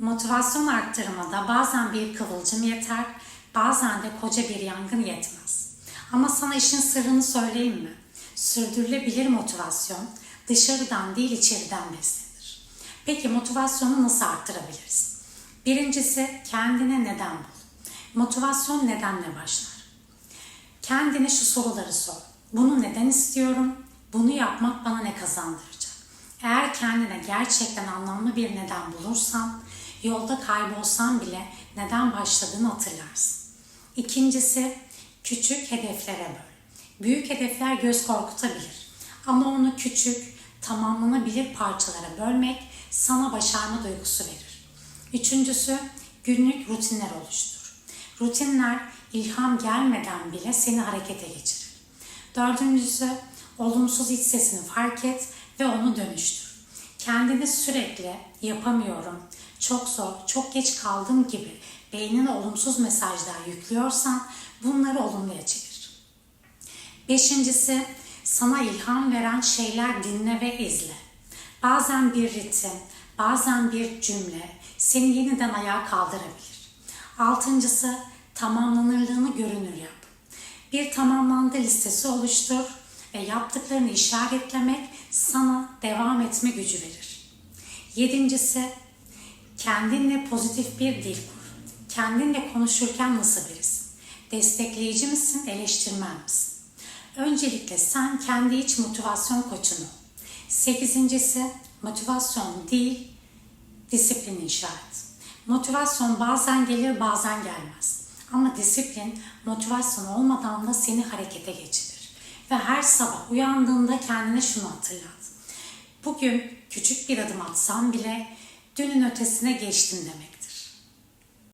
Motivasyon arttırmada bazen bir kıvılcım yeter, bazen de koca bir yangın yetmez. Ama sana işin sırrını söyleyeyim mi? Sürdürülebilir motivasyon dışarıdan değil içeriden beslenir. Peki motivasyonu nasıl arttırabiliriz? Birincisi kendine neden bul. Motivasyon nedenle başlar? Kendine şu soruları sor. Bunu neden istiyorum? Bunu yapmak bana ne kazandıracak? Eğer kendine gerçekten anlamlı bir neden bulursan, yolda kaybolsan bile neden başladığını hatırlarsın. İkincisi, küçük hedeflere böl. Büyük hedefler göz korkutabilir. Ama onu küçük, tamamlanabilir parçalara bölmek sana başarma duygusu verir. Üçüncüsü, günlük rutinler oluştur. Rutinler ilham gelmeden bile seni harekete geçirir. Dördüncüsü, olumsuz iç sesini fark et ve onu dönüştür. Kendini sürekli yapamıyorum, çok zor, çok geç kaldım gibi beynine olumsuz mesajlar yüklüyorsan bunları olumluya çevir. Beşincisi, sana ilham veren şeyler dinle ve izle. Bazen bir ritim, bazen bir cümle seni yeniden ayağa kaldırabilir. Altıncısı, tamamlanırlığını görünür yap. Bir tamamlandı listesi oluştur ve yaptıklarını işaretlemek sana devam etme gücü verir. Yedincisi, kendinle pozitif bir dil kur. Kendinle konuşurken nasıl birisin? Destekleyici misin, eleştirmen misin? Öncelikle sen kendi iç motivasyon koçunu. Sekizincisi, motivasyon değil, disiplin inşa. Motivasyon bazen gelir bazen gelmez. Ama disiplin motivasyon olmadan da seni harekete geçirir. Ve her sabah uyandığında kendine şunu hatırlat. Bugün küçük bir adım atsam bile dünün ötesine geçtim demek.